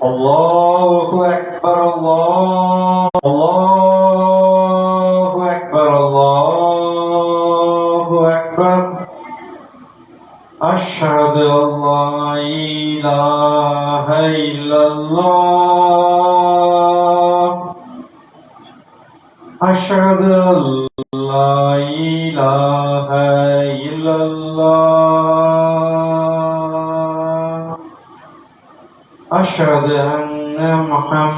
Allahu Akbar, Allah.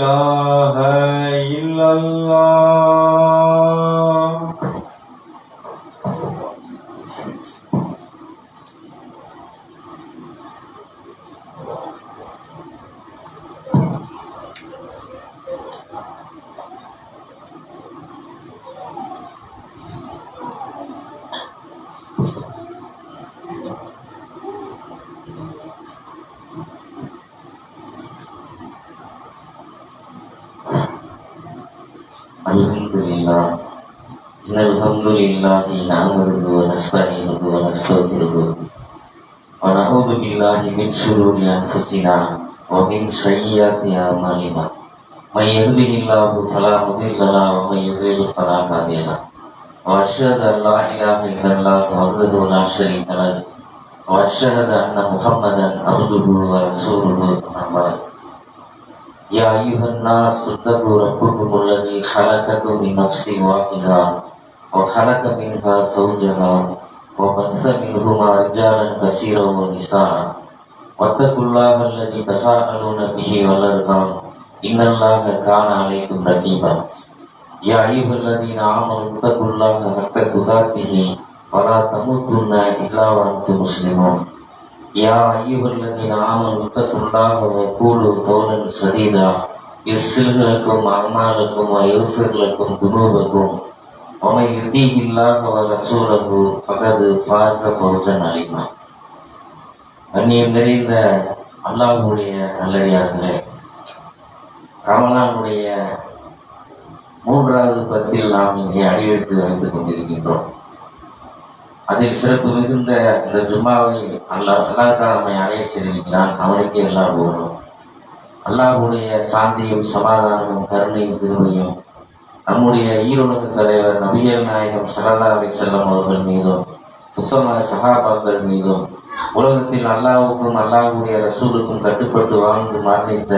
لا أنفسنا ومن سيئات أعمالنا من يهده الله فلا مضل له ومن يضلل فلا هادي له وأشهد أن لا إله إلا الله وحده لا شريك له وأشهد أن محمدا عبده ورسوله أما بعد يا أيها الناس اتقوا ربكم الذي خلقكم من نفس واحدة وخلق منها زوجها وبث منهما رجالا كثيرا ونساء واتقوا الله الذي تساءلون به والأرحام إن الله كان عليكم رقيبا يا أيها الذين آمنوا اتقوا الله حق تقاته ولا تموتن إلا وأنتم مسلمون يا أيها الذين آمنوا اتقوا الله وقولوا قولا سديدا يغفر لكم أعمالكم ويغفر لكم ذنوبكم ومن يطيع الله ورسوله فقد فاز فوزا عظيما அந்நியம் நிறைந்த அல்லாஹுடைய நல்லடியார்களே. ரமலானுடைய மூன்றாவது பத்தில் நாம் இங்கே அடியெடுத்து வைத்துக் கொண்டிருக்கின்றோம். அதில் சிறப்பு மிகுந்த இந்த ஜும்மாவை அல்லாஹ் அல்லாஹ் நம்மை அடைய செய்திருக்கிறான் அவனுக்கே எல்லாம் போகணும் அல்லாஹுடைய சாந்தியும் சமாதானமும் கருணையும் திருமையும் நம்முடைய ஈரோடு தலைவர் நபிகள் நாயகம் சல்லா அலி செல்லம் அவர்கள் மீதும் உத்தம சகாபாக்கள் மீதும் உலகத்தில் அல்லாவுக்கும் அல்லாஹ்வுடைய ரசூலுக்கும் கட்டுப்பட்டு வாழ்ந்து மரணித்த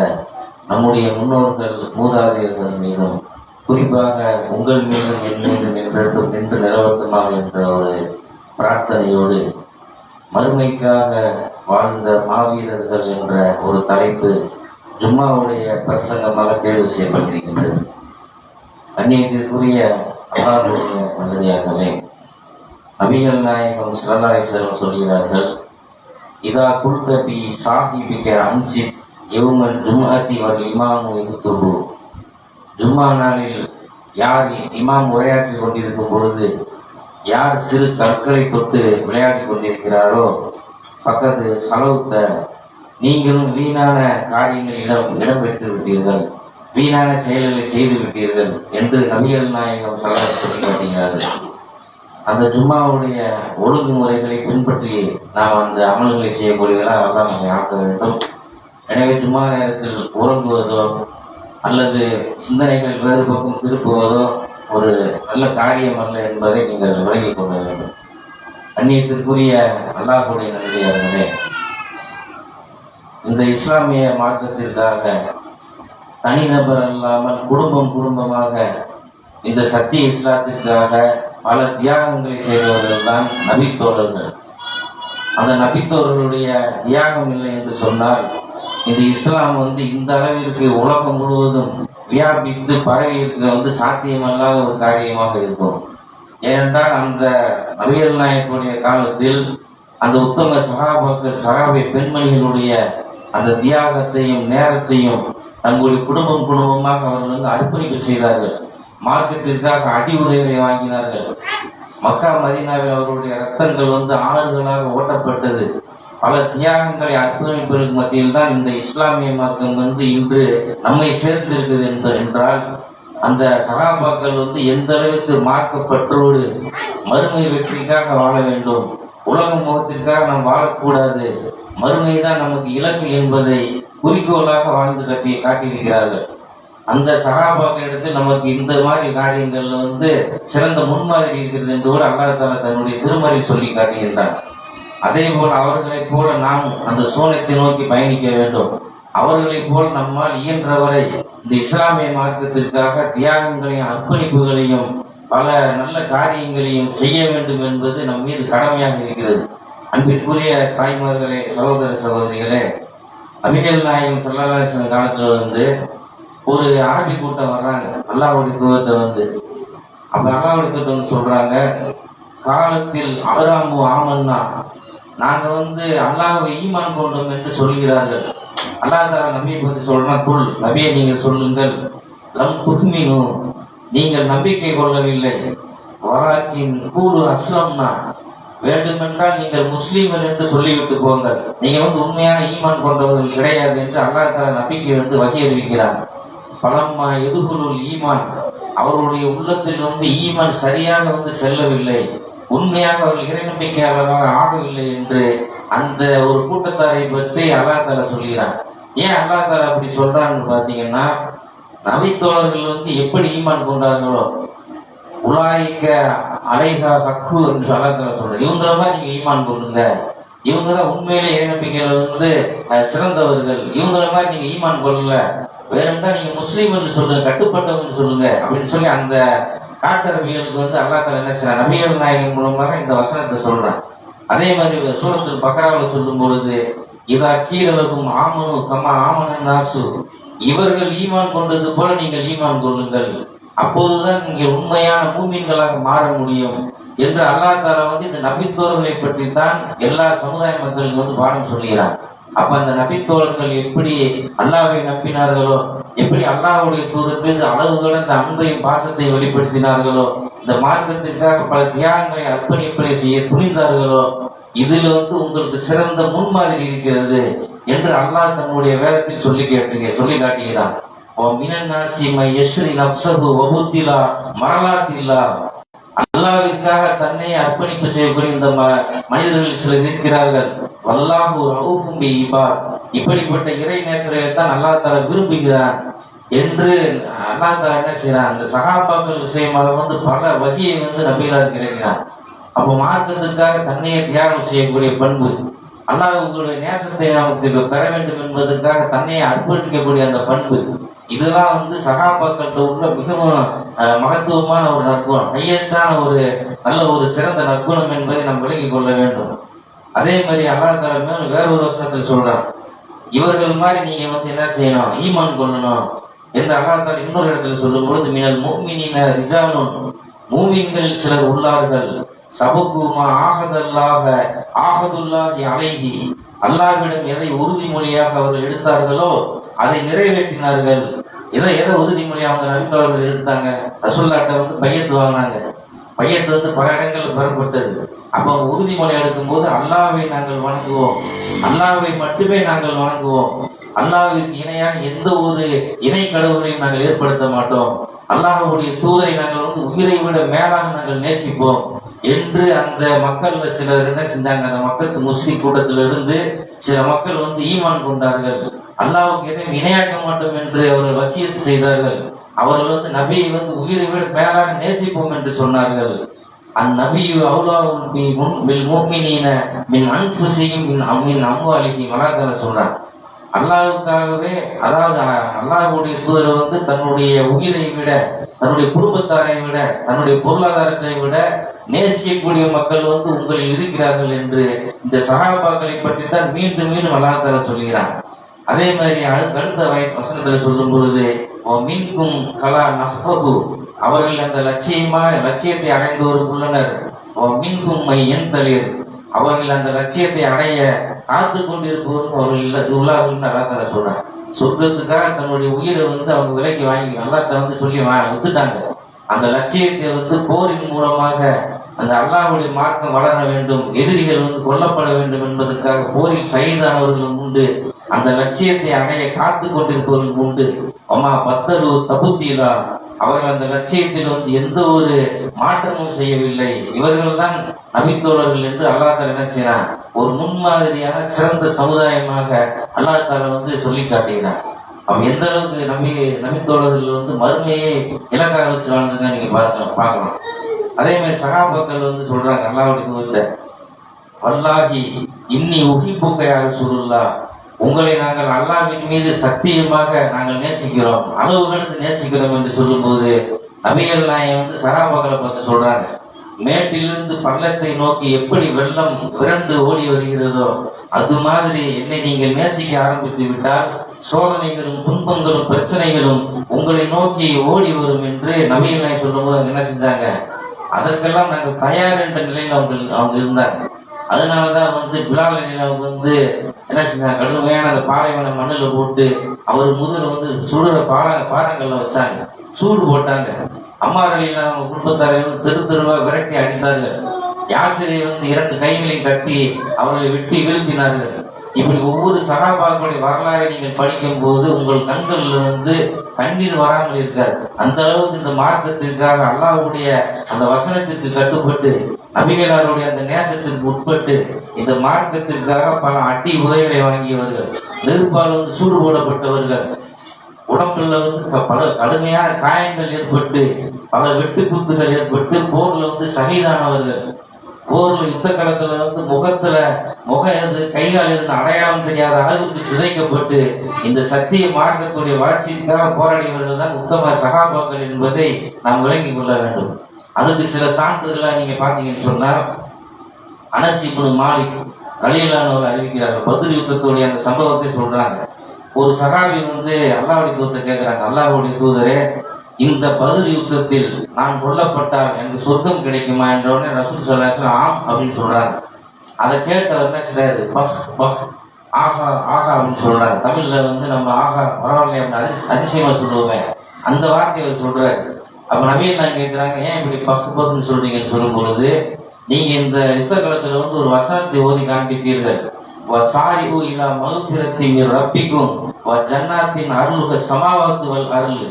நம்முடைய முன்னோர்கள் மூதாதையர்கள் மீதும் குறிப்பாக உங்கள் மீதும் என் மீதும் என்றென்றும் நின்று நிலவட்டமாக என்ற ஒரு பிரார்த்தனையோடு மறுமைக்காக வாழ்ந்த மாவீரர்கள் என்ற ஒரு தலைப்பு ஜும்மாவுடைய பிரசங்கமாக தேர்வு செய்யப்பட்டிருக்கின்றது. அந்நியத்திற்குரிய அல்லாஹுடைய மனிதர்களே நபிகள் நாயகம் சிறலாயசரம் சொல்கிறார்கள் இதா குல்தபி சாஹிபிக்க அன்சித் யௌமல் ஜும்ஹத்தி வல் இமாமு யுக்துபு ஜும்மா நாளில் யார் இமாம் உரையாற்றி கொண்டிருக்கும் பொழுது யார் சிறு கற்களை தொட்டு விளையாடி கொண்டிருக்கிறாரோ பக்கத்து செலவுத்த நீங்களும் வீணான காரியங்களிடம் இடம்பெற்று விட்டீர்கள் வீணான செயல்களை செய்து விட்டீர்கள் என்று நபிகள் நாயகம் சொல்ல சொல்லி காட்டுகிறார்கள். அந்த ஜும்மாவுடைய ஒழுங்குமுறைகளை பின்பற்றி நாம் அந்த அமல்களை செய்யக்கூடியதெல்லாம் அல்லாஹ் நம்மை ஆக்க வேண்டும். எனவே ஜும்மா நேரத்தில் உறங்குவதோ அல்லது சிந்தனைகள் வேறு பக்கம் திருப்புவதோ ஒரு நல்ல காரியம் அல்ல என்பதை நீங்கள் விளங்கிக் கொள்ள வேண்டும். அந்நியத்திற்குரிய அல்லாஹுடைய நன்றியார்களே இந்த இஸ்லாமிய மார்க்கத்திற்காக தனிநபர் அல்லாமல் குடும்பம் குடும்பமாக இந்த சத்திய இஸ்லாத்திற்காக பல தியாகங்களை செய்தவர்கள் தான் நபித்தோழர்கள். அந்த நபித்தோழர்களுடைய தியாகம் இல்லை என்று சொன்னால் இந்த இஸ்லாம் வந்து இந்த அளவிற்கு உலகம் முழுவதும் வியாபித்து பரவி இருக்க வந்து சாத்தியமல்லாத ஒரு காரியமாக இருக்கும். ஏனென்றால் அந்த நபிகள் நாயக்குடைய காலத்தில் அந்த உத்தம சகாபாக்கள் சகாபை பெண்மணிகளுடைய அந்த தியாகத்தையும் நேரத்தையும் தங்களுடைய குடும்பம் குடும்பமாக அவர்கள் வந்து அர்ப்பணிப்பு செய்தார்கள். மார்க்கத்திற்காக அடி உதவியை வாங்கினார்கள். மக்கா மதீனாவில் அவர்களுடைய ரத்தங்கள் வந்து ஆறுகளாக ஓட்டப்பட்டது. பல தியாகங்களை அர்ப்பணிப்பதற்கு மத்தியில் தான் இந்த இஸ்லாமிய மார்க்கம் வந்து இன்று நம்மை சேர்ந்திருக்கிறது என்ப- என்றால் அந்த சகாபாக்கள் வந்து எந்த அளவிற்கு மார்க்கப்பற்றோடு மறுமை வெற்றிக்காக வாழ வேண்டும் உலக முகத்திற்காக நாம் வாழக்கூடாது மறுமை தான் நமக்கு இலக்கு என்பதை குறிக்கோளாக வாழ்ந்து கட்டி காட்டியிருக்கிறார்கள். அந்த சகாபாக்களிடத்தில் நமக்கு இந்த மாதிரி காரியங்கள்ல வந்து சிறந்த முன்மாதிரி இருக்கிறது என்று கூட அல்லாஹ் தாலா தன்னுடைய திருமறையில் சொல்லி காட்டுகின்றார் அதே போல் அவர்களைப் போல நாம் அந்த சோனத்தை நோக்கி பயணிக்க வேண்டும். அவர்களைப் போல் நம்மால் இயன்றவரை இந்த இஸ்லாமிய மார்க்கத்திற்காக தியாகங்களையும் அர்ப்பணிப்புகளையும் பல நல்ல காரியங்களையும் செய்ய வேண்டும் என்பது நம் மீது கடமையாக இருக்கிறது. அன்பிற்குரிய தாய்மார்களே சகோதர சகோதரிகளே அபிகள் நாயகம் சல்லாசன காலத்தில் வந்து ஒரு அரபி கூட்டம் வர்றாங்க. அல்லாவுடைய தூதத்தை வந்து. அப்ப அல்லாவுடைய தூதத்தை வந்து சொல்றாங்க காலத்தில் அகராமு ஆமன்னா நாங்க வந்து அல்லாவை ஈமான் கொண்டோம் என்று சொல்கிறார்கள். அல்லாஹ் தாரா நபியை பத்தி சொல்றா குல் நபியை நீங்கள் சொல்லுங்கள். லம் துஹ்மினு நீங்கள் நம்பிக்கை கொள்ளவில்லை. வராக்கின் கூடு அஸ்லம்னா வேண்டுமென்றால் நீங்கள் முஸ்லீம்கள் என்று சொல்லிவிட்டு போங்கள். நீங்க வந்து உண்மையான ஈமான் கொண்டவர்கள் கிடையாது என்று அல்லாஹ் தாலா நம்பிக்கை வந்து வகி அறிவிக்கிறார் பலம்மா எதுகுலுள் ஈமான்? அவருடைய உள்ளத்தில் வந்து ஈமான் சரியாக வந்து செல்லவில்லை. உண்மையாக அவர்கள் இறைநம்பிக்கையாளராக ஆகவில்லை என்று அந்த ஒரு கூட்டத்தாரை பற்றி அல்லா தாலா சொல்கிறான். ஏன் அல்லா தாலா அப்படி சொல்றான்னு பார்த்தீங்கன்னா நபித்தோழர்கள் வந்து எப்படி ஈமான் கொண்டார்களோ உலாய்க்க அலைகா ஹக்கு என்று அல்லா தாலா சொல்றாரு இவங்கள மாதிரி நீங்க ஈமான் கொள்ளுங்க. இவங்க தான் உண்மையிலே இறைநம்பிக்கையில் வந்து சிறந்தவர்கள். இவங்கள மாதிரி நீங்க ஈமான் கொள்ளல. வேணும்னா நீங்க முஸ்லீம் என்று சொல்லுங்க கட்டுப்பட்டவங்க சொல்லுங்க அப்படின்னு சொல்லி அந்த காட்டரவியலுக்கு வந்து அல்லா தலை என்ன செய்யறான் நபிகள் நாயகன் மூலமாக இந்த வசனத்தை சொல்றான். அதே மாதிரி சூரத்தில் பக்கராவில் சொல்லும் பொழுது இதா கீழலகும் ஆமனு கமா ஆமன நாசு. இவர்கள் ஈமான் கொண்டது போல நீங்கள் ஈமான் கொள்ளுங்கள். அப்போதுதான் நீங்கள் உண்மையான பூமியங்களாக மாற முடியும் என்று அல்லாஹ் தாலா வந்து இந்த நபித்தோர்களை பற்றி தான் எல்லா சமுதாய மக்களுக்கு வந்து பாடம் சொல்கிறார் அப்ப அந்த நபித்தோழர்கள் எப்படி அல்லாவை நம்பினார்களோ எப்படி அல்லாவுடைய தூதர் மீது அளவு கடந்த அன்பையும் பாசத்தையும் வெளிப்படுத்தினார்களோ இந்த மார்க்கத்திற்காக பல தியாகங்களை அர்ப்பணிப்பதை செய்ய துணிந்தார்களோ இதில் வந்து உங்களுக்கு சிறந்த முன்மாதிரி இருக்கிறது என்று அல்லாஹ் தன்னுடைய வேதத்தில் சொல்லி கேட்டுங்க சொல்லி காட்டுகிறான். மரலாத்தில்லா. அல்லாவிற்காக தன்னை அர்ப்பணிப்பு செய்யக்கூடிய இந்த ம- மனிதர்கள் சிலர் நிற்கிறார்கள் வல்லாஹு ரவுஃபும் இப்படிப்பட்ட இறை நேசர்களை தான் அல்லாஹ் தால விரும்புகிறார் என்று அல்லாஹ் தால என்ன செய்யறான் அந்த சகாபாக்கள் விஷயமாக வந்து பல வகையை வந்து நபிகளாக கிடைக்கிறான் அப்ப மார்க்கத்திற்காக தன்னையை தியாகம் செய்யக்கூடிய பண்பு அல்லாஹ் உங்களுடைய நேசத்தை நமக்கு பெற வேண்டும் என்பதற்காக தன்னையை அர்ப்பணிக்கக்கூடிய அந்த பண்பு. இதெல்லாம் வந்து சகாபாக்கள்கிட்ட உள்ள மிகவும் மகத்துவமான ஒரு நற்குணம். ஹையஸ்டான ஒரு நல்ல ஒரு சிறந்த நற்குணம் என்பதை நாம் விளங்கிக் கொள்ள வேண்டும். அதே மாதிரி அல்லா தஆலா வேற ஒரு வசனத்தில் சொல்றான். இவர்கள் மாதிரி நீங்க வந்து என்ன செய்யணும்? ஈமான் கொள்ளணும். என்று அல்லா தஆலா இன்னொரு இடத்துல சொல்லும் பொழுது மினல் மூமினின ரிஜாலுன். மூமின்கள் சிலர் உள்ளார்கள். சபகுமா ஆகதல்லாக ஆகதுல்லாஹி அலைஹி. அல்லாவிடம் எதை உறுதிமொழியாக அவர்கள் எடுத்தார்களோ அதை நிறைவேற்றினார்கள். எதை எதை உறுதிமொழி அவங்க நபித்தவர்கள் எடுத்தாங்க? ரசூல்லாட்ட வந்து பையத்து வாங்கினாங்க. பையத்து வந்து பல இடங்கள் பெறப்பட்டது. அப்போ உறுதிமொழி எடுக்கும் போது அல்லாவை நாங்கள் வணங்குவோம். அல்லாவை மட்டுமே நாங்கள் வணங்குவோம். அல்லாவிற்கு இணையான எந்த ஒரு இணை கடவுளையும் நாங்கள் ஏற்படுத்த மாட்டோம். அல்லாஹுடைய தூதரை நாங்கள் வந்து உயிரை விட மேலாக நாங்கள் நேசிப்போம். என்று அந்த மக்கள் சிலர் என்ன செஞ்சாங்க? அந்த மக்கள் முஸ்லிம் கூட்டத்தில் இருந்து சில மக்கள் வந்து ஈமான் கொண்டார்கள். அல்லாவுக்கு எதையும் இணையாக்க மாட்டோம் என்று அவர்கள் வசியத்து செய்தார்கள். அவர்கள் வந்து நபியை வந்து உயிரை விட மேலாக நேசிப்போம் என்று சொன்னார்கள். அந்த நபியு அவுலாவின் மின் அன்புசையும் மின் அம்மின் அம்வாலிக்கு மலாதல சொல்றான் அல்லாஹ்வுக்காகவே அதாவது அல்லாஹுடைய அல்லாஹ்வுடைய தூதர் வந்து தன்னுடைய உயிரை விட தன்னுடைய குடும்பத்தாரை விட தன்னுடைய பொருளாதாரத்தை விட நேசிக்கக்கூடிய மக்கள் வந்து உங்களில் இருக்கிறார்கள் என்று இந்த சகாபாக்களை பற்றி தான் மீண்டும் மீண்டும் அல்லாஹ் சொல்கிறான். அதே மாதிரி அடுத்த அடுத்த வய- வசனத்துல சொல்லும் பொழுது மின்கும் கலா நஃபகு அவர்கள் அந்த லட்சியமா லட்சியத்தை அடைந்தோரும் உள்ளனர் மின்கும் மை என் தளிர் அவர்கள் அந்த லட்சியத்தை அடைய காத்து கொண்டிருப்பவரும் அவர்கள் இல்ல- உள்ளார்கள் அல்லாத்தால சொல்றாங்க சொர்க்கத்துக்காக தன்னுடைய உயிரை வந்து அவங்க விலைக்கு வாங்கி அல்லாத்த வந்து சொல்லி வா- வித்துட்டாங்க. அந்த லட்சியத்தை வந்து போரின் மூலமாக அந்த அல்லாஹ்வுடைய மார்க்கம் வளர வேண்டும் எதிரிகள் வந்து கொல்லப்பட வேண்டும் என்பதற்காக போரில் சைதானவர்களும் உண்டு. அந்த லட்சியத்தை அடைய காத்து கொண்டிருப்பவர்களும் உண்டு. அம்மா பத்தரு தபுத்தீலா அவர்கள் அந்த லட்சியத்தில் வந்து எந்த ஒரு மாற்றமும் செய்யவில்லை. இவர்கள் தான் நபித்தோழர்கள் என்று அல்லாஹ் தாலா என்ன செய்யறான்? ஒரு முன்மாதிரியான சிறந்த சமுதாயமாக அல்லாஹ் தாலா வந்து சொல்லி காட்டுகிறான். அவன் எந்த அளவுக்கு நம்பி நபித்தோழர்கள் வந்து மறுமையை இலக்காக வச்சு வாழ்ந்துங்க நீங்க பார்க்கலாம் பார்க்கலாம் அதே மாதிரி சகாபாக்கள் வந்து சொல்றாங்க அல்லாவுடைய தூதர்ல வல்லாஹி இன்னி உகிப்புக்கையாக சொல்லலாம் உங்களை நாங்கள் அல்லாவின் மீது சத்தியமாக நாங்கள் நேசிக்கிறோம் அளவுகளுக்கு நேசிக்கிறோம் என்று சொல்லும்போது நபிகள் நாயை வந்து சகாபாக்களை பார்த்து சொல்றாங்க. மேட்டிலிருந்து பள்ளத்தை நோக்கி எப்படி வெள்ளம் விரண்டு ஓடி வருகிறதோ அது மாதிரி என்னை நீங்கள் நேசிக்க ஆரம்பித்து விட்டால் சோதனைகளும் துன்பங்களும் பிரச்சனைகளும் உங்களை நோக்கி ஓடி வரும் என்று நபிகள் நாயகம் சொல்லும்போது என்ன செஞ்சாங்க? அதற்கெல்லாம் நாங்கள் தயார் என்ற நிலையில் அவங்க அவங்க இருந்தாங்க. அதனாலதான் வந்து பிலால் நிலம் வந்து என்ன செஞ்சாங்க? கடுமையான அந்த பாலைவன மண்ணில் போட்டு அவர் முதல் வந்து சுடுற பால பாறங்கள்ல வச்சாங்க. சூடு போட்டாங்க. அம்மாரையில் அவங்க குடும்பத்தாரை வந்து தெரு தெருவா விரட்டி அடித்தார்கள். யாசிரியை வந்து இரண்டு கைகளையும் கட்டி அவர்களை வெட்டி வீழ்த்தினார்கள். இப்படி ஒவ்வொரு சகாபாக்களுடைய வரலாறை நீங்கள் படிக்கும் போது உங்கள் கண்களில் வந்து கண்ணீர் வராமல் இருக்காது. அந்த அளவுக்கு இந்த மார்க்கத்திற்காக அல்லாவுடைய அந்த வசனத்திற்கு கட்டுப்பட்டு நபிகளாருடைய அந்த நேசத்திற்கு உட்பட்டு இந்த மார்க்கத்திற்காக பல அட்டி உதவிகளை வாங்கியவர்கள் நெருப்பால் வந்து சூடு போடப்பட்டவர்கள். உடம்புல வந்து பல கடுமையான காயங்கள் ஏற்பட்டு பல வெட்டுக்குத்துகள் ஏற்பட்டு போர்ல வந்து சகிதானவர்கள். போர்ல யுத்த களத்துல வந்து முகத்துல முகம் இருந்து கைகால் இருந்து அடையாளம் தெரியாத அளவுக்கு சிதைக்கப்பட்டு இந்த சத்திய மார்க்கத்துடைய வளர்ச்சிக்காக போராடியவர்கள் தான் உத்தம சகாபாக்கள் என்பதை நாம் விளங்கிக் கொள்ள வேண்டும். அதுக்கு சில சான்றுகளாக நீங்க பாத்தீங்கன்னு சொன்னா அனசி இப்படி மாலிக் ரலியல்லானவர் அறிவிக்கிறாங்க பதில் யுத்தத்துடைய அந்த சம்பவத்தை சொல்றாங்க. ஒரு சகாபி வந்து அல்லாவுடைய தூதரை கேட்கிறாங்க. அல்லாவுடைய தூதரே இந்த பதில் யுத்தத்தில் நான் கொல்லப்பட்டால் எனக்கு சொர்க்கம் கிடைக்குமா என்றவுடனே ரசூல் சொல்லாச்சு ஆம் அப்படின்னு சொல்றாங்க. அதை கேட்டவர் சிலர் பஸ் பஸ் ஆஹா ஆஹா அப்படின்னு சொல்றாரு. தமிழ்ல வந்து நம்ம ஆஹா பரவாயில்ல அப்படின்னு அதிச அதிசயமா சொல்லுவோமே. அந்த வார்த்தையை அவர் சொல்றாரு. அப்ப நவீன நான் கேட்கிறாங்க ஏன் இப்படி பஸ் சொல்றீங்கன்னு சொல்லும் பொழுது நீங்க இந்த யுத்த காலத்துல வந்து ஒரு வசனத்தை ஓதி காண்பித்தீர்கள். சாரி இலா மகுபிரத்தின் ரப்பிக்கும். ஜன்னாத்தின் அருளுக சமாவாத்து வல் அருள்.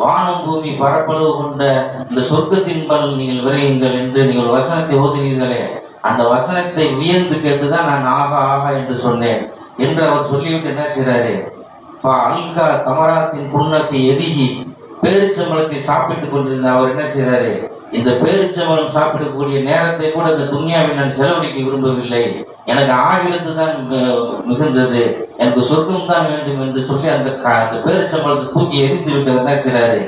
வானம் பூமி பரப்பளவு கொண்ட இந்த சொர்க்கத்தின் பல் நீங்கள் விரையுங்கள் என்று நீங்கள் வசனத்தை ஓதினீர்களே. அந்த வசனத்தை வியந்து கேட்டுதான் நான் ஆகா ஆகா என்று சொன்னேன் என்று அவர் சொல்லிவிட்டு என்ன செய்றாரு? அல்கா தமராத்தின் புன்னசி எதிகி பேரிச்சம்பழத்தை சாப்பிட்டுக் கொண்டிருந்த அவர் என்ன செய்கிறாரு இந்த பேரிச்சம்பழம் சாப்பிடக்கூடிய நேரத்தை கூட இந்த துன்யாவில் நான் செலவழிக்க விரும்பவில்லை. எனக்கு ஆகிரத்து தான் மிகுந்தது. எனக்கு சொர்க்கம் தான் வேண்டும் என்று சொல்லி அந்த அந்த பேரிச்சம்பழத்தை தூக்கி எரிந்து விட்டு என்ன செய்றாரு?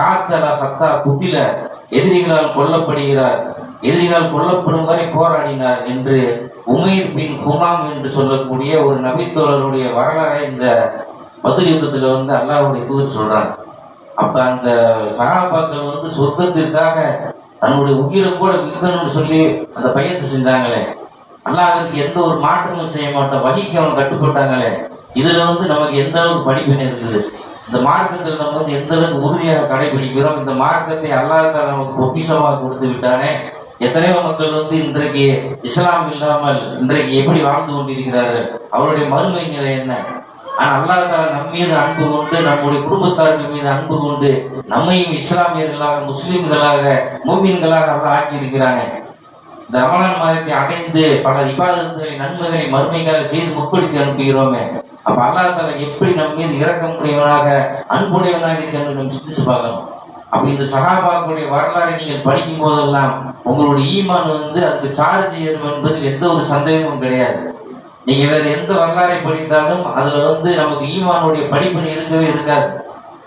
காத்தலா சத்தா புத்தில எதிரிகளால் கொல்லப்படுகிறார். எதிரிகளால் கொல்லப்படும் வரை போராடினார் என்று உமைர் பின் ஹுமாம் என்று சொல்லக்கூடிய ஒரு நபித்தோழருடைய வரலாறை இந்த பதில் யுத்தத்தில் வந்து அல்லாஹுடைய தூதர் சொல்றாங்க அப்ப அந்த சகாபாக்கள் வந்து சொர்க்கத்திற்காக தன்னுடைய உயிரை கூட விற்கணும்னு சொல்லி அந்த பையத்தை செஞ்சாங்களே. அவருக்கு எந்த ஒரு மாற்றமும் செய்ய மாட்டோம். வகிக்கு அவங்க கட்டுப்பட்டாங்களே. இதுல வந்து நமக்கு எந்த அளவுக்கு படிப்பினை இருக்குது இந்த மார்க்கத்தில் நம்ம வந்து எந்த அளவுக்கு உறுதியாக கடைபிடிக்கிறோம்? இந்த மார்க்கத்தை அல்லாத நமக்கு பொக்கிஷமாக கொடுத்து விட்டானே. எத்தனையோ மக்கள் வந்து இன்றைக்கு இஸ்லாம் இல்லாமல் இன்றைக்கு எப்படி வாழ்ந்து கொண்டிருக்கிறார்கள்? அவருடைய மறுமை நிலை என்ன? ஆனா அல்லாஹ் தஆலா நம் மீது அன்பு கொண்டு நம்முடைய குடும்பத்தார்கள் மீது அன்பு கொண்டு நம்மையும் இஸ்லாமியர்களாக முஸ்லிம்களாக மூமின்களாக அல்லாஹ் ஆக்கி இருக்கிறானே இந்த ரமலான் மாதத்தை அடைந்து பல இபாதத்துகளை நன்மைகளை மறுமைகளை செய்து முற்படுத்தி அனுப்புகிறோமே. அப்ப அல்லாஹ் தஆலா எப்படி நம் மீது இரக்கமுடையவனாக அன்புடையவனாக இருக்கிறது நம்ம சிந்திச்சு பார்க்கணும். அப்ப இந்த சகாபாக்களுடைய வரலாறை நீங்கள் படிக்கும் போதெல்லாம் உங்களுடைய ஈமான் வந்து அதுக்கு சார்ஜ் ஏறும் என்பதில் எந்த ஒரு சந்தேகமும் கிடையாது. நீங்க வேற எந்த வரலாறை படித்தாலும் அதுல வந்து நமக்கு ஈமானுடைய படிப்பு இருக்கவே இருக்காது.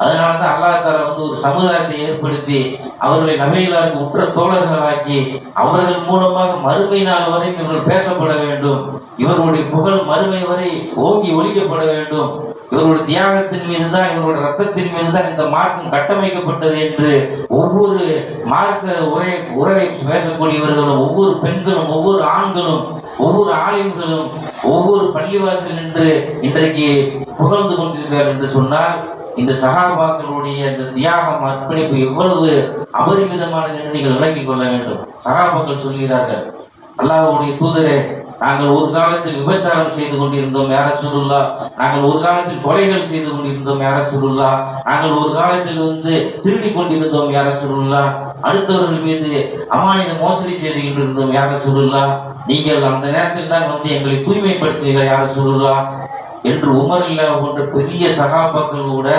அதனாலதான் அல்லாஹ் தாலா வந்து ஒரு சமுதாயத்தை ஏற்படுத்தி அவர்களை நபிகளாருக்கு உற்ற தோழர்களாக்கி அவர்கள் மூலமாக மறுமை நாள் வரைக்கும் இவர்கள் பேசப்பட வேண்டும். இவர்களுடைய புகழ் மறுமை வரை ஓங்கி ஒழிக்கப்பட வேண்டும். இவர்களுடைய தியாகத்தின் மீது தான் இவர்களுடைய ரத்தத்தின் மீது தான் இந்த மார்க்கம் கட்டமைக்கப்பட்டது என்று ஒவ்வொரு மார்க்க உரை உரை பேசக்கூடியவர்களும் ஒவ்வொரு பெண்களும் ஒவ்வொரு ஆண்களும் ஒவ்வொரு ஆலயங்களும் ஒவ்வொரு பள்ளிவாசல் என்று இன்றைக்கு புகழ்ந்து கொண்டிருக்கிறார் என்று சொன்னால் இந்த சகாபாக்களுடைய இந்த தியாகம் அர்ப்பணிப்பு எவ்வளவு அபரிமிதமானது என்று நீங்கள் விளங்கிக் கொள்ள வேண்டும். சகாபாக்கள் சொல்கிறார்கள் அல்லாஹுடைய தூதரே நாங்கள் ஒரு காலத்தில் விபச்சாரம் செய்து கொண்டிருந்தோம் யார சுருல்லா நாங்கள் ஒரு காலத்தில் கொலைகள் செய்து கொண்டிருந்தோம் யார சொல்லுல்லா நாங்கள் ஒரு காலத்தில் வந்து திருடி கொண்டிருந்தோம் யார சுருல்லா அடுத்தவர்கள் மீது அமானித மோசடி செய்து கொண்டிருந்தோம் யார சொல்லுல்லா நீங்கள் அந்த நேரத்தில் தான் வந்து எங்களை தூய்மைப்படுத்துவீர்கள் யார் சுருல்லா? என்று உமர் இல்லா போன்ற பெரிய சகாபாக்கள் கூட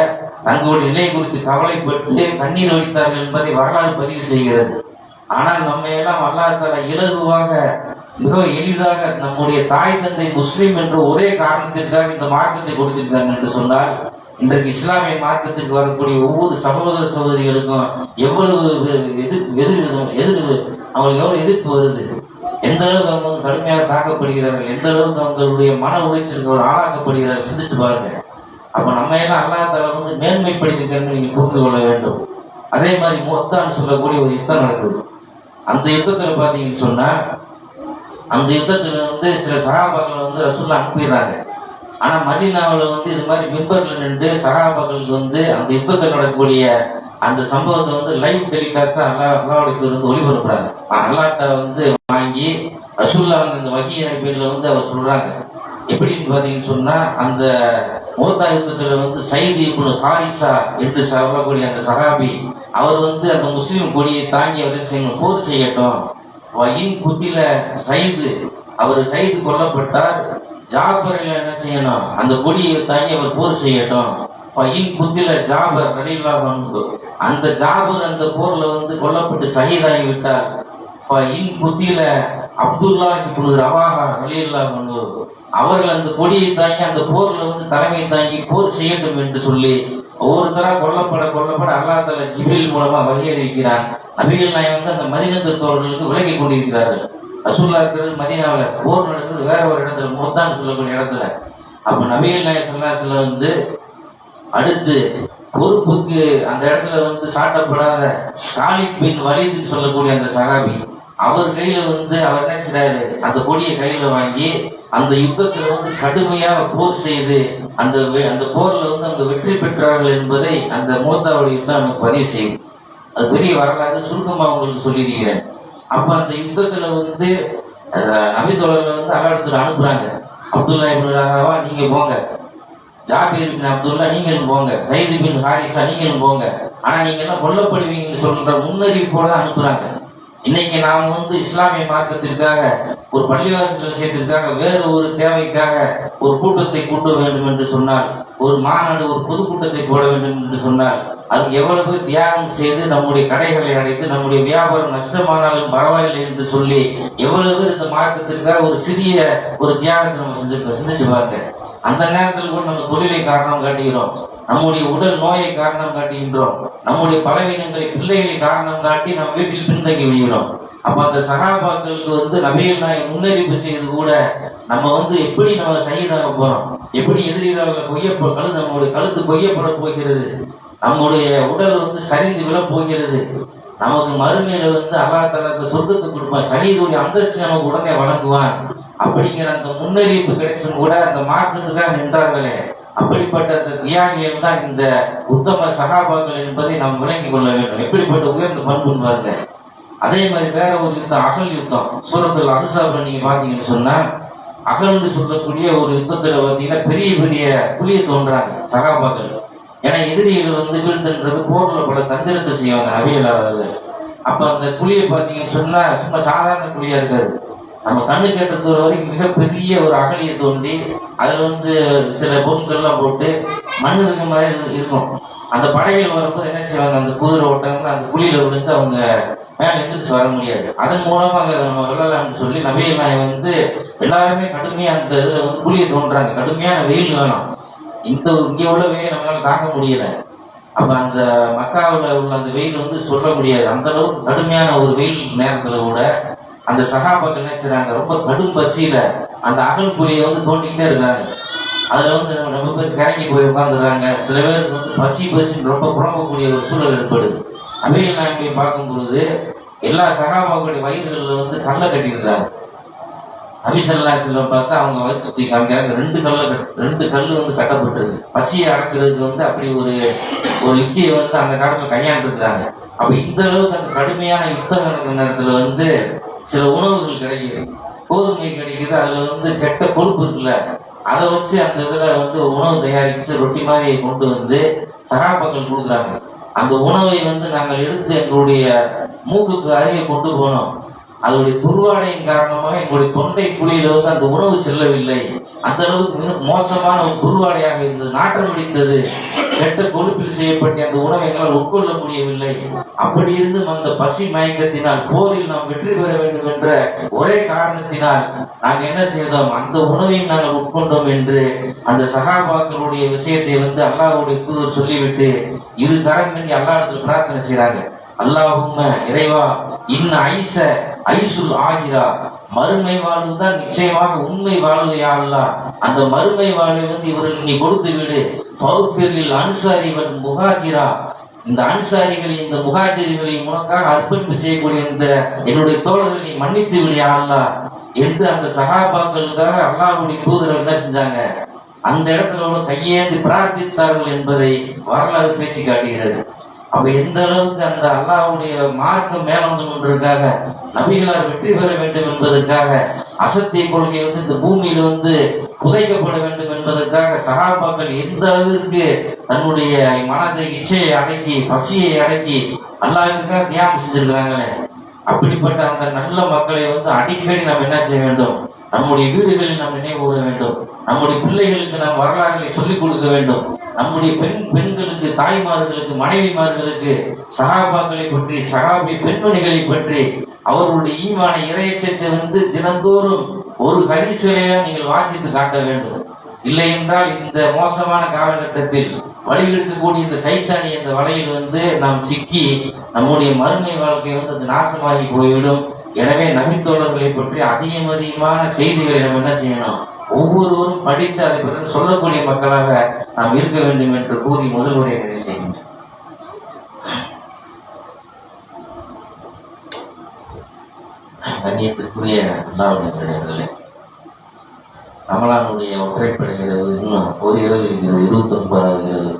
தங்களுடைய நிலை குறித்து கவலைப்பட்டு கண்ணீர் வடித்தார்கள் என்பதை வரலாறு பதிவு செய்கிறது. ஆனால் நம்ம எல்லாம் அல்லாஹால இலகுவாக மிக எளிதாக நம்முடைய தாய் தந்தை முஸ்லீம் என்ற ஒரே காரணத்திற்காக இந்த மார்க்கத்தை கொடுத்திருக்காங்க என்று சொன்னால் இன்றைக்கு இஸ்லாமிய மார்க்கத்திற்கு வரக்கூடிய ஒவ்வொரு சகோதர சகோதரிகளுக்கும் எவ்வளவு எதிர்ப்பு எதிர் எதிர் அவங்களுக்கு எவ்வளவு எதிர்ப்பு வருது? எந்த அளவுக்கு அவங்க வந்து கடுமையாக தாக்கப்படுகிறார்கள் எந்த அளவுக்கு அவங்களுடைய மன உளைச்சலுக்கு ஒரு ஆளாக்கப்படுகிறார்கள் சிந்திச்சு பாருங்க. அப்ப நம்ம எல்லாம் அல்லாஹால வந்து மேன்மைப்படுத்திருக்கன்னு நீங்க புரிந்து கொள்ள வேண்டும். அதே மாதிரி மொத்தான்னு சொல்லக்கூடிய ஒரு யுத்தம் நடக்குது. அந்த யுத்தத்துல பாத்தீங்கன்னு சொன்னா அந்த யுத்தத்துல வந்து சில சகாபாக்களை வந்து ரசூல்லா அனுப்பிடுறாங்க. ஆனா மதினாவில் வந்து இது மாதிரி மிம்பர்ல நின்று சகாபாக்களுக்கு வந்து அந்த யுத்தத்தில் நடக்கக்கூடிய அந்த சம்பவத்தை வந்து லைவ் டெலிகாஸ்டா அல்லா அல்லாவுடைய வந்து ஒளிபரப்புறாங்க. அல்லாட்ட வந்து வாங்கி ரசூல்லா வந்து இந்த வகீல் அனுப்பியில வந்து அவர் சொல்றாங்க. எப்படின்னு பார்த்தீங்கன்னு சொன்னா அந்த மூத்தா யுத்தத்துல வந்து சைது இப்னு ஹாரிசா என்று சொல்லக்கூடிய அந்த சகாபி அவர் வந்து அந்த முஸ்லீம் கொடியை தாங்கி அவர் செய்யணும் போர் செய்யட்டும். வயின் குத்தில சைது அவர் சைது கொல்லப்பட்டார். ஜாபரில் என்ன செய்யணும் அந்த கொடியை தாங்கி அவர் போர் செய்யட்டும். ஃபயின் குத்தில ஜாபர் ரலில்லா அன்ஹு. அந்த ஜாபர் அந்த போர்ல வந்து கொல்லப்பட்டு ஷஹீதாகி விட்டார். ஃபயின் குத்தில அப்துல்லா இப்னு ரவாஹா ரலில்லா அன்ஹு. அவர்கள் அந்த கொடியை தாங்கி அந்த போர்ல வந்து தலைமை தாங்கி போர் செய்யட்டும் என்று சொல்லி ஒவ்வொருத்தரா கொல்லப்பட கொல்லப்பட அல்லாஹ் தஆலா ஜிபில் மூலமா வகை அறிவிக்கிறான் நபிகள் நாயகம் வந்து அந்த மதினத்து தோழர்களுக்கு விலகி கொண்டிருக்கிறார்கள். ரசூல்லா இருக்கிறது மதினாவில். போர் நடக்குது வேற ஒரு இடத்துல முத்தான்னு சொல்லக்கூடிய இடத்துல. அப்ப நபிகள் நாய ஸல்லல்லாஹு வந்து அடுத்து பொறுப்புக்கு அந்த இடத்துல வந்து சாட்டப்படாத காலித் பின் வலிதுன்னு சொல்லக்கூடிய அந்த சகாபி அவர் கையில வந்து அவர் என்ன செய்றாரு? அந்த கொடியை கையில வாங்கி அந்த யுத்தத்துல வந்து கடுமையாக போர் செய்து அந்த வெ- அந்த போர்ல வந்து அவங்க வெற்றி பெற்றார்கள் என்பதை அந்த மூத்தாவுடைய யுத்தம் நமக்கு பதிவு செய்யும். அது பெரிய வரலாறு சுருக்கமா அவங்களுக்கு சொல்லியிருக்கிறேன். அப்ப அந்த யுத்தத்துல வந்து அஹ், வந்து அல்லாடத்துல அனுப்புறாங்க. அப்துல்லா இப்னு ரஹாவா நீங்க போங்க. ஜாபீர் பின் அப்துல்லா நீங்களும் போங்க. சைது பின் ஹாரிசா நீங்களும் போங்க. ஆனால் நீங்கள் என்ன கொல்லப்படுவீங்கன்னு சொல்கிற முன்னறிவிப்போடு தான் இன்னைக்கு நாம் வந்து இஸ்லாமிய மார்க்கத்திற்காக ஒரு பள்ளிவாசல் விஷயத்திற்காக வேறு ஒரு தேவைக்காக ஒரு கூட்டத்தை கூட்ட வேண்டும் என்று சொன்னால் ஒரு மாநாடு ஒரு பொதுக்கூட்டத்தை போட வேண்டும் என்று சொன்னால் அதுக்கு எவ்வளவு தியாகம் செய்து நம்முடைய கடைகளை அடைத்து நம்முடைய வியாபாரம் நஷ்டமானாலும் பரவாயில்லை என்று சொல்லி எவ்வளவு இந்த மார்க்கத்திற்காக ஒரு சிறிய ஒரு தியாகத்தை நம்ம செஞ்சிருக்கோம். சிந்திச்சு பாருங்க. அந்த நேரத்தில் கூட நம்ம தொழிலை காரணம் காட்டுகிறோம். நம்முடைய உடல் நோயை காரணம் காட்டுகின்றோம். நம்முடைய பலவீனங்களை பிள்ளைகளை காரணம் காட்டி நம்ம வீட்டில் பின்தங்கி விடுகிறோம். அப்ப அந்த சகாபாக்களுக்கு வந்து நபிகள் நாய் முன்னறிவிப்பு செய்து கூட நம்ம வந்து எப்படி நம்ம செய்யதாக போறோம்? எப்படி எதிரிகளாக கொய்யப்ப கழுத்து நம்மளுடைய கழுத்து கொய்யப்பட போகிறது? நம்முடைய உடல் வந்து சரிந்து விழ போகிறது? நமக்கு மறுமையில வந்து அல்லாஹ் தலத்தை அந்த சொர்க்கத்தை கொடுப்பான். சகிதுடைய அந்தஸ்து நமக்கு உடனே வழங்குவான். அப்படிங்கிற அந்த முன்னறிவிப்பு கிடைச்சும் கூட அந்த மாற்றத்துக்காக நின்றார்களே. அப்படிப்பட்ட அந்த தியாகிகள் தான் இந்த உத்தம சகாபாக்கள் என்பதை நாம் விளங்கிக் கொள்ள வேண்டும். எப்படிப்பட்ட உயர்ந்த பண்புன்னு பாருங்க. அதே மாதிரி வேற ஒரு யுத்தம் அகல் யுத்தம். சூரத்தில் அனுசாபுரம் நீங்க பாத்தீங்கன்னு சொன்னா அகல்னு சொல்லக்கூடிய ஒரு யுத்தத்துல பார்த்தீங்கன்னா பெரிய பெரிய புலிய தோன்றாங்க சகாபாக்கள். ஏன்னா எதிரிகள் வந்து வீழ்த்துன்றது போர்ல பல தந்திரத்தை செய்வாங்க அவியலாளர்கள். அப்ப அந்த புலியை பார்த்தீங்கன்னு சொன்னா சும்மா சாதாரண புலியா இருக்காது. நம்ம கண்ணு கேட்டது வரைக்கும் மிகப்பெரிய ஒரு அகலியை தோண்டி அதில் வந்து சில பொருட்கள்லாம் போட்டு மண் இருக்க மாதிரி இருக்கும். அந்த படைகள் வரும்போது என்ன செய்வாங்க? அந்த குதிரை ஓட்டங்கள் அந்த குழியில விழுந்து அவங்க மேலே எந்திரிச்சு வர முடியாது. அதன் மூலமாக நம்ம வெள்ளலாம்னு சொல்லி நபிகள் நாய் வந்து எல்லாருமே கடுமையா அந்த இதுல வந்து குளிய தோன்றாங்க. கடுமையான வெயில் வேணும் இந்த இங்கே உள்ள வெயில் நம்மளால தாங்க முடியல. அப்ப அந்த மக்காவில் உள்ள அந்த வெயில் வந்து சொல்ல முடியாது. அந்த அளவுக்கு கடுமையான ஒரு வெயில் நேரத்தில் கூட அந்த சகாபாக்கள் என்ன செய்றாங்க? ரொம்ப கடும் பசியில அந்த அகல் குழியை வந்து தோண்டிக்கிட்டே இருக்காங்க. அதுல வந்து ரொம்ப பேர் கிறங்கி போய் உட்காந்துடுறாங்க சில பேருக்கு வந்து பசி பசின்னு ரொம்ப புலம்பக்கூடிய ஒரு சூழல் ஏற்படுது. அவையில் நான் போய் பார்க்கும் பொழுது எல்லா சகாபாவுடைய வயிறுகளில் வந்து கல்லை கட்டியிருந்தாங்க. அபிசல்லா செல்லம் பார்த்தா அவங்க வயிற்று தூக்கி காமிக்கிறாங்க ரெண்டு கல்ல கட்- ரெண்டு கல் வந்து கட்டப்பட்டது பசியை அடக்கிறதுக்கு வந்து அப்படி ஒரு ஒரு யுக்தியை வந்து அந்த காலத்துல கையாண்டுருக்கிறாங்க. அப்ப இந்த அளவுக்கு அந்த கடுமையான யுத்தம் நடக்கிற நேரத்துல வந்து சில உணவுகள் கிடைக்குது. கோதுமை கிடைக்குது. அதுல வந்து கெட்ட கொழுப்பு இருக்குல்ல அதை வச்சு அந்த இதில் வந்து உணவு தயாரிச்சு ரொட்டி மாதிரி கொண்டு வந்து சகாபாக்கள் கொடுக்குறாங்க. அந்த உணவை வந்து நாங்கள் எடுத்து எங்களுடைய மூக்குக்கு அருகே கொண்டு போனோம். அதனுடைய துர்வாடையின் காரணமாக எங்களுடைய தொண்டை குழியில வந்து அந்த உணவு செல்லவில்லை. அந்த அளவுக்கு மோசமான ஒரு துர்வாடையாக இருந்தது. நாட்டம் முடிந்தது கெட்ட கொழுப்பில் செய்யப்பட்ட அந்த உணவை எங்களால் உட்கொள்ள முடியவில்லை. அப்படி இருந்தும் அந்த பசி மயக்கத்தினால் போரில் நாம் வெற்றி பெற வேண்டும் என்ற ஒரே காரணத்தினால் நாங்கள் என்ன செய்தோம்? அந்த உணவையும் நாங்கள் உட்கொண்டோம் என்று அந்த சகாபாக்களுடைய விஷயத்தை வந்து அல்லாவுடைய தூதர் சொல்லிவிட்டு இரு தரம் நீங்க அல்லாஹ்விடத்தில் பிரார்த்தனை செய்றாங்க அல்லாஹும் இறைவா இன்ன ஐச ஐசுல் ஆகிறா மறுமை வாழ்வு தான் நிச்சயமாக உண்மை வாழ்வையா அல்லா. அந்த மறுமை வாழ்வை வந்து இவர்கள் நீ கொடுத்து விடு. பௌஃபிரில் அன்சாரி வன் முகாதிரா இந்த அன்சாரிகளை இந்த முகாஜிரிகளை உனக்காக அர்ப்பணிப்பு செய்யக்கூடிய இந்த என்னுடைய தோழர்களை நீ மன்னித்து விடியா அல்லா. என்று அந்த சகாபாக்களுக்காக அல்லாஹ்வுடைய தூதர்கள் என்ன செஞ்சாங்க? அந்த இடத்துல உள்ள பிரார்த்தித்தார்கள் என்பதை வரலாறு பேசி காட்டுகிறது. அப்ப எந்த அளவுக்கு அந்த அல்லாஹ்வுடைய மார்க்கம் மேலோங்கணுன்றதுக்காக நபிகளார் வெற்றி பெற வேண்டும் என்பதற்காக அசத்திய கொள்கை வந்து இந்த பூமியில வந்து புதைக்கப்பட வேண்டும் என்பதற்காக சகாபாக்கள் எந்த அளவிற்கு தன்னுடைய மனதை இச்சையை அடக்கி பசியை அடக்கி அல்லாஹ்வுக்காக தியாகம் செஞ்சிருக்கிறாங்களே அப்படிப்பட்ட அந்த நல்ல மக்களை வந்து அடிக்கடி நாம் என்ன செய்ய வேண்டும்? நம்முடைய வீடுகளில் நாம் நினைவு கூற வேண்டும். நம்முடைய பிள்ளைகளுக்கு நாம் வரலாறுகளை சொல்லிக் கொடுக்க வேண்டும். நம்முடைய பெண் பெண்களுக்கு தாய்மார்களுக்கு மனைவிமார்களுக்கு சகாபாக்களை பற்றி சகாபி பெண்மணிகளை பற்றி அவர்களுடைய ஈமான இறையச்சத்தை வந்து தினந்தோறும் ஒரு ஹரிசுரையா நீங்கள் வாசித்து காட்ட வேண்டும். இல்லை என்றால் இந்த மோசமான காலகட்டத்தில் வழிகெடுக்கக்கூடிய இந்த சைத்தானி என்ற வலையில் வந்து நாம் சிக்கி நம்முடைய மறுமை வாழ்க்கை வந்து அது நாசமாகி போய்விடும். எனவே நபித்தோழர்களை பற்றி அதிகம் அதிகமான செய்திகளை நம்ம என்ன செய்யணும்? ஒவ்வொருவரும் படித்து அதை பற்றி சொல்லக்கூடிய மக்களாக நாம் இருக்க வேண்டும் என்று கூறி முதல் உரையை நிறைவு செய்கின்றேன் கண்ணியத்திற்குரிய அல்லாவுடைய ரமலானுடைய ஒற்றைப்படை இரவு இன்னும் ஒரு இரவு இருக்கிறது இருபத்தி ஒன்பதாவது இரவு.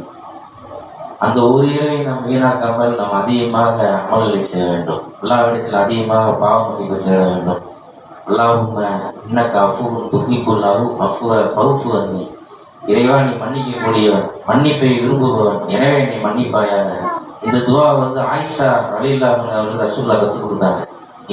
அந்த ஒரு இரவை நாம் வீணாக்காமல் நாம் அதிகமாக அமல்களை செய்ய வேண்டும். எல்லாவிடத்தில் அதிகமாக பாவ மன்னிப்பு சேர வேண்டும். அல்லாவும் இன்னக்க அஃபுவும் துகிக்குள்ளாவும் அஃபுவ பகுப்பு அன்னி இறைவா நீ மன்னிக்கக்கூடியவன். மன்னிப்பை விரும்புபவன். எனவே நீ மன்னிப்பாயாக. இந்த துவா வந்து ஆயிஷா அலில்லாமல் அவர்கள் ரசூல்லா கற்றுக் கொடுத்தாங்க.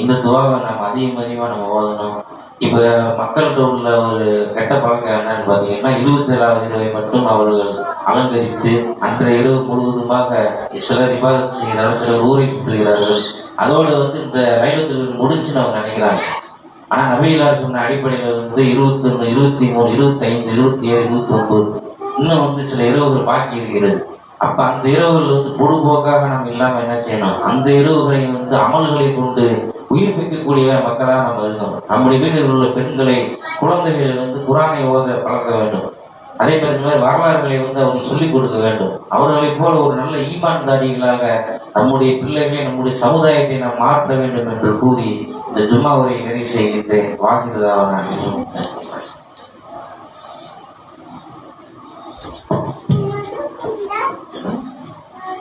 இந்த துவாவை நாம் அதிகம் அதிகமாக நம்ம ஓதணும். இப்போ மக்கள்கிட்ட உள்ள ஒரு கெட்ட பழக்கம் என்னன்னு பார்த்தீங்கன்னா இருபத்தி ஏழாவது இரவை மட்டும் அவர்கள் அலங்கரித்து அன்றைய இரவு முழுவதுமாக சிலர் விவாதம் செய்கிறார்கள் சிலர் ஊரை சுற்றுகிறார்கள். அதோடு வந்து இந்த லைலத்தில் முடிஞ்சுன்னு அவங்க நினைக்கிறாங்க. ஆனால் நபிகளார் சொன்ன அடிப்படையில் வந்து இருபத்தி ஒன்று இருபத்தி மூணு இருபத்தி ஐந்து இருபத்தி ஏழு இருபத்தி ஒன்பது இன்னும் வந்து சில இரவுகள் பாக்கி இருக்கிறது. அப்ப அந்த இரவுகள் வந்து பொழுதுபோக்காக நம்ம இல்லாம என்ன செய்யணும்? அந்த இரவுகளை வந்து அமல்களை கொண்டு உயிர்ப்பிக்கக்கூடிய மக்களாக நம்ம இருக்கணும் நம்முடைய வீட்டில் உள்ள பெண்களை குழந்தைகளை வந்து குரானை ஓத பழக்க வேண்டும். அதே மாதிரி இந்த மாதிரி வரலாறுகளை வந்து அவங்களுக்கு சொல்லிக் கொடுக்க வேண்டும். அவர்களைப் போல ஒரு நல்ல ஈமான்தாரிகளாக நம்முடைய பிள்ளைகளை நம்முடைய சமுதாயத்தை நாம் மாற்ற வேண்டும் என்று கூறி இந்த ஜும்மா உரையை நிறைவு செய்கின்றேன் வாக்குறதாக நான்